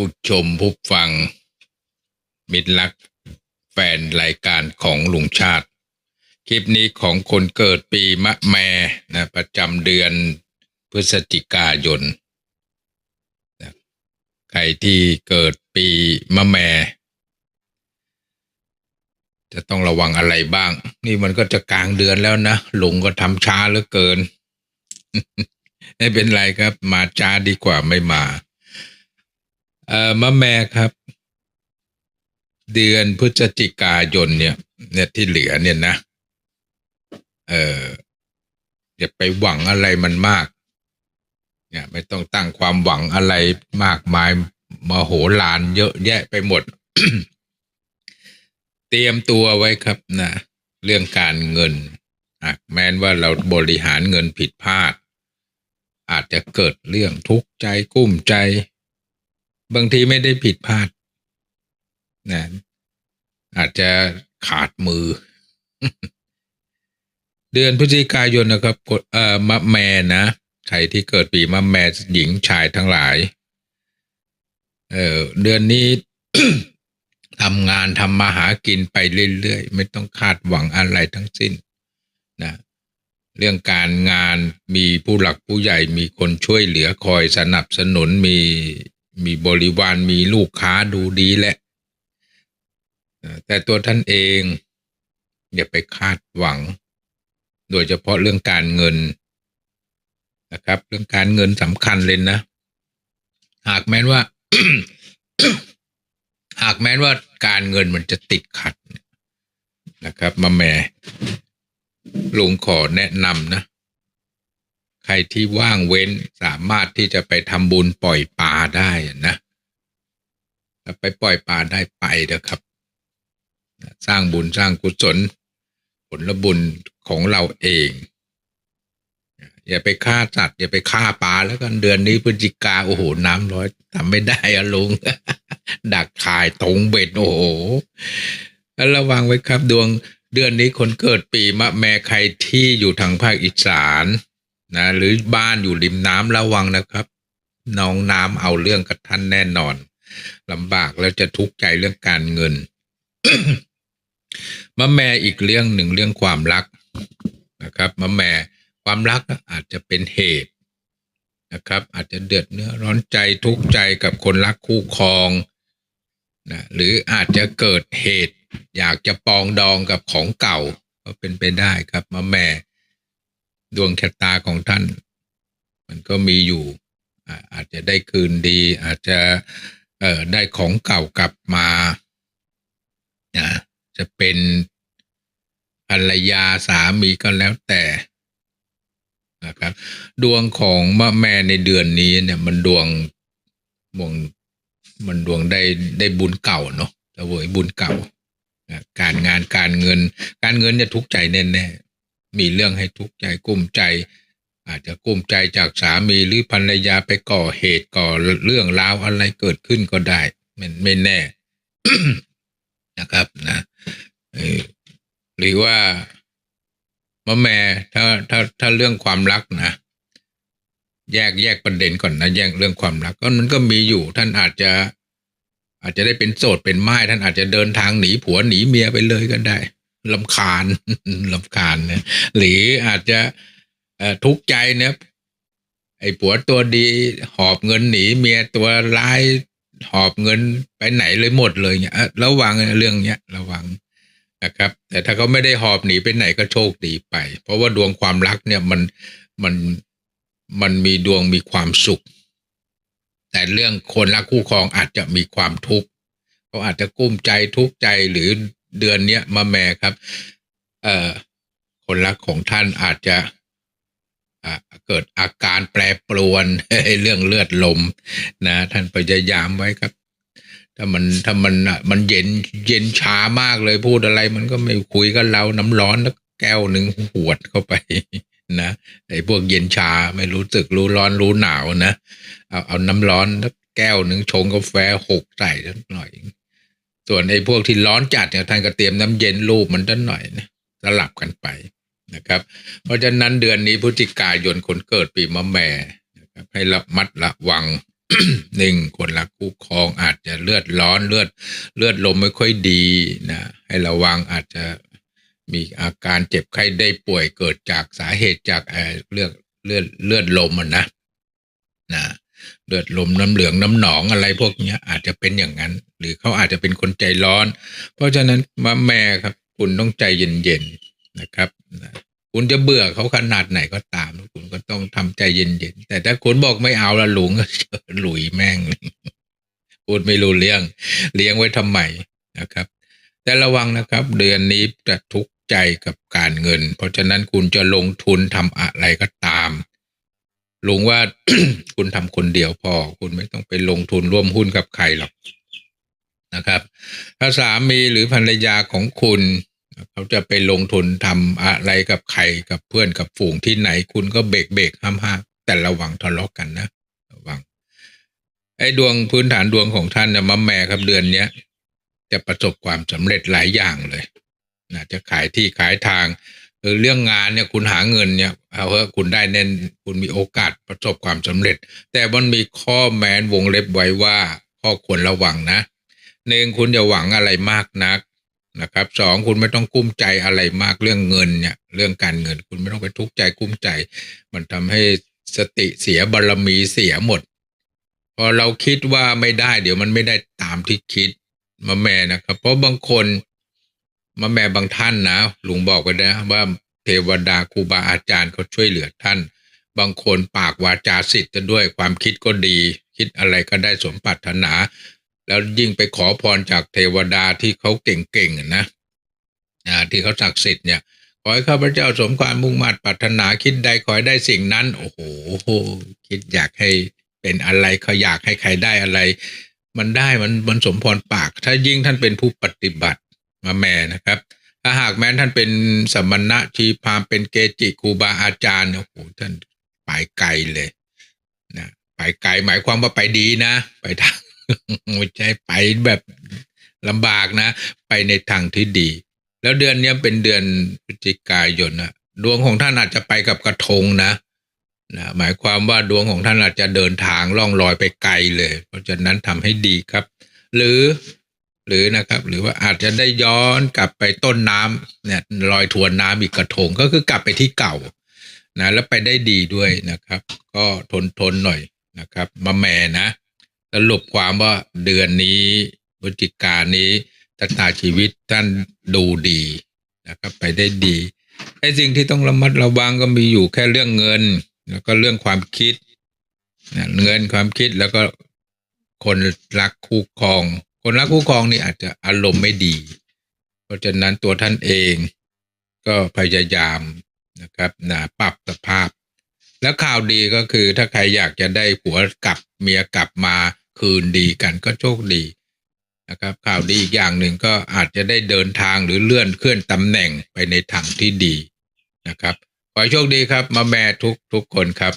ผู้ชมผู้ฟัง มิตรรักแฟนรายการของลุงชาติ คลิปนี้ของคนเกิดปีมะแมนะประจำเดือนพฤศจิกายนนะใครที่เกิดปีมะแม จะต้องระวังอะไรบ้าง นี่มันก็จะกลางเดือนแล้วนะลุงก็ทำช้าเหลือเกิน ไม่เป็นไรครับ มาช้าดีกว่าไม่มา เอ่อมะแม่ครับ เดือนพฤศจิกายนเนี่ย เนี่ยที่เหลือเนี่ยนะ เอออย่าไปหวังอะไรมันมาก เนี่ย ไม่ต้องตั้งความหวังอะไรมากมายมโหฬารเยอะแยะไปหมด เตรียมตัวไว้ครับนะเรื่องการเงินอะแม้นว่าเราบริหารเงินผิดพลาด อาจจะเกิดเรื่องทุกข์ใจกุ้มใจ บางทีไม่ได้ผิดพลาดนะอาจจะขาดมือ เดือนพฤศจิกายนนะครับเอ่อมะแม่นะใครที่เกิดปีมะแม่หญิงชายทั้งหลาย เออเดือนนี้ทำงานทำมาหากินไปเรื่อยๆ ไม่ต้องคาดหวังอะไรทั้งสิ้นนะเรื่องการงานมีผู้หลักผู้ใหญ่มีคนช่วยเหลือคอยสนับสนุนมี มีบริวารมีลูกค้าดูดีแหละ แต่ตัวท่านเองอย่าไปคาดหวัง โดยเฉพาะเรื่องการเงินนะครับ เรื่องการเงินสำคัญเลยนะ หากแม้นว่า หากแม้นว่าการเงินมันจะติดขัดนะครับมาแม่ลุงขอแนะนำนะ ใครที่ว่างเว้นสามารถที่จะไปทำบุญปล่อยปลาได้นะไปปล่อยปลาได้ไปเถอะครับ สร้างบุญสร้างกุศล ผลบุญของเราเองอย่าไปฆ่าสัตว์อย่าไปฆ่าปลาแล้วกันเดือนนี้พฤศจิกาโอ้โหน้ำร้อยทำไม่ได้อะลุง ดักขายถงเบ็ดโอ้โหแล้วระวังไว้ครับดวงเดือนนี้คนเกิดปีมะแม่ใครที่อยู่ทางภาคอีสาน นะหรือบ้านอยู่ริมน้ำระวังนะครับ น้องน้ำเอาเรื่องกับท่านแน่นอนลำบากแล้วจะทุกข์ใจเรื่องการเงินมะแม่อีกเรื่องหนึ่งเรื่องความรักนะครับมะแม่ความรักอาจจะเป็นเหตุนะครับ อาจจะเดือดเนื้อร้อนใจทุกข์ใจกับคนรักคู่ครองนะหรืออาจจะเกิดเหตุ อยากจะปองดองกับของเก่า ก็เป็นไปได้ครับมะแม่ ดวงชะตาของท่าน มันก็มีอยู่ อาจจะได้คืนดี อาจจะเออได้ของเก่ากลับมานะจะเป็นภรรยาสามีก็แล้วแต่นะครับ ดวงของมะแม่ในเดือนนี้เนี่ยมันดวงดวงมันดวงได้ได้บุญเก่าเนาะจะเวยบุญเก่า การงานการเงิน การเงินจะทุกข์ใจแน่ๆ มีเรื่องให้ทุกข์ใจกุ้มใจ อาจจะกุ้มใจจากสามีหรือภรรยาไปก่อเหตุก่อเรื่องราวอะไรเกิดขึ้นก็ได้มันไม่แน่นะครับนะหรือว่ามะแม่ถ้าถ้าถ้าเรื่องความรักนะแยกแยกประเด็นก่อนนะแยกเรื่องความรักก็มันก็มีอยู่ ท่านอาจจะ อาจจะได้เป็นโสดเป็นไม้ท่านอาจจะเดินทางหนีผัวหนีเมียไปเลยก็ได้ ลำคาญลำคาญเนี่ยหรืออาจจะทุกข์ใจเนี่ยไอ้ผัวตัวดี หอบเงินหนีเมียตัวร้ายหอบเงินไปไหนเลยหมดเลยเนี่ยระวังเรื่องเนี้ยระวังนะครับ แต่ถ้าเขาไม่ได้หอบหนีไปไหนก็โชคดีไป เพราะว่าดวงความรักเนี่ยมันมันมันมีดวงมีความสุข แต่เรื่องคนรักคู่ครองอาจจะมีความทุกข์เขาอาจจะกุ้มใจทุกข์ใจหรือ เดือนเนี้ยมาแม่ครับ เอ่อคนรักของท่านอาจจะเกิดอาการแปรปรวนเรื่องเลือดลม นะ ท่านพยายามไว้ครับ ถ้ามันถ้ามันมันเย็นเย็นช้ามากเลยพูดอะไร มันก็ไม่คุยกับเราน้ำร้อนแล้วแก้วหนึ่งหวดเข้าไปนะไอ้พวกเย็นชาไม่รู้สึกรู้ร้อนรู้หนาวนะเอาเอาน้ำร้อนแก้วหนึ่งชงกาแฟหกใส่หน่อย ส่วนไอ้พวกที่ร้อนจัดเนี่ยท่านก็เตรียมน้ำเย็นรูปมันด้านหน่อยนะสลับกันไปนะครับ เพราะฉะนั้นเดือนนี้พฤศจิกายนคนเกิดปีมะแม่นะครับให้ระมัดระวังหนึ่งคนรักคู่ครองอาจจะเลือดร้อนเลือดเลือดลมไม่ค่อยดีนะให้ระวังอาจจะมีอาการเจ็บไข้ได้ป่วยเกิดจากสาเหตุจากเอ่อเลือดเลือดเลือดลมอะนะนะ เลือดลมน้ำเหลืองน้ำหนองอะไรพวกนี้อาจจะเป็นอย่างนั้น หรือเขาอาจจะเป็นคนใจร้อน เพราะฉะนั้นมาแม่ครับ คุณต้องใจเย็นๆนะครับคุณจะเบื่อเขาขนาดไหนก็ตาม คุณก็ต้องทำใจเย็นๆแต่ถ้าคุณบอกไม่เอาละหลุงก็หลุยแม่งพูดไม่รู้เรื่อง เลี้ยงไว้ทำไมนะครับ แต่ระวังนะครับ เดือนนี้จะทุกข์ใจกับการเงิน เพราะฉะนั้นคุณจะลงทุนทำอะไรก็ตาม ลุงว่าคุณทำคนเดียวพอ คุณไม่ต้องไปลงทุนร่วมหุ้นกับใครหรอกนะครับ ถ้าสามีหรือภรรยาของคุณเขาจะไปลงทุนทำอะไรกับใครกับเพื่อนกับฝูงที่ไหน คุณก็เบรกเบรกห้ามห้าแต่ระวังทะเลาะกันนะระวัง ไอ้ดวงพื้นฐานดวงของท่านนะมะแม่ครับเดือนเนี้ยจะประสบความสำเร็จหลายอย่างเลยนะจะขายที่ขายทาง เรื่องงานเนี่ยคุณหาเงินเนี่ยเอาเถอะคุณได้แน่นคุณมีโอกาสประสบความสำเร็จ แต่มันมีข้อแม้นวงเล็บไว้ว่าข้อควรระวังนะหนึ่งคุณอย่าหวังอะไรมากนักนะครับสองคุณไม่ต้องกุ้มใจอะไรมากเรื่องเงินเนี่ย เรื่องการเงิน คุณไม่ต้องไปทุกข์ใจกุ้มใจ มันทำให้สติเสียบารมีเสียหมด พอเราคิดว่าไม่ได้ เดี๋ยวมันไม่ได้ตามที่คิดมาแม่นะครับ เพราะบางคน มาแม่บางท่านนะลุงบอกไปนะว่าเทวดาครูบาอาจารย์เขาช่วยเหลือท่าน บางคนปากวาจาสิทธิ์ด้วยความคิดก็ดี คิดอะไรก็ได้สมปรารถนา แล้วยิ่งไปขอพรจากเทวดาที่เขาเก่งๆนะที่เขาศักดิ์สิทธิ์เนี่ยขอให้ข้าพเจ้าสมความมุ่งมั่นปรารถนาคิดใดขอให้ได้สิ่งนั้น โอ้โหคิดอยากให้เป็นอะไรเขาอยากให้ใครได้อะไร มันได้มันมันสมพรปาก ถ้ายิ่งท่านเป็นผู้ปฏิบัติ มาแม่นะครับ ถ้าหากแม้ท่านเป็นสมณะชีพามเป็นเกจิครูบาอาจารย์โอ้โหท่านไปไกลเลยนะไปไกลหมายความว่าไปดีนะ ไปทางไม่ใช่ไปแบบลำบากนะ ไปในทางที่ดี แล้วเดือนนี้เป็นเดือนพฤศจิกายนนะดวงของท่านอาจจะไปกับกระทงนะนะหมายความว่าดวงของท่านอาจจะเดินทางล่องลอยไปไกลเลย เพราะฉะนั้นทำให้ดีครับ หรือ หรือนะครับ หรือว่าอาจจะได้ย้อนกลับไปต้นน้ำเนี่ยลอยทวนน้ำอีกกระทงก็คือกลับไปที่เก่านะแล้วไปได้ดีด้วยนะครับ ก็ทนทนหน่อยนะครับ มาแม่นะสรุปความว่าเดือนนี้พฤศจิกายนนี้ชะตาชีวิตท่านดูดีนะครับ ไปได้ดีไอ้สิ่งที่ต้องระมัดระวังก็มีอยู่แค่เรื่องเงิน แล้วก็เรื่องความคิดนะเงินความคิดแล้วก็คนรักคู่ครอง คนรักคู่ครองนี่อาจจะอารมณ์ไม่ดี เพราะฉะนั้นตัวท่านเองก็พยายามนะครับนะปรับสภาพ แล้วข่าวดีก็คือถ้าใครอยากจะได้ผัวกลับเมียกลับมาคืนดีกันก็โชคดีนะครับข่าวดีอีกอย่างหนึ่งก็อาจจะได้เดินทางหรือเลื่อนเคลื่อนตำแหน่งไปในทางที่ดีนะครับ ขอให้โชคดีครับ มาแม่ทุกทุกคนครับ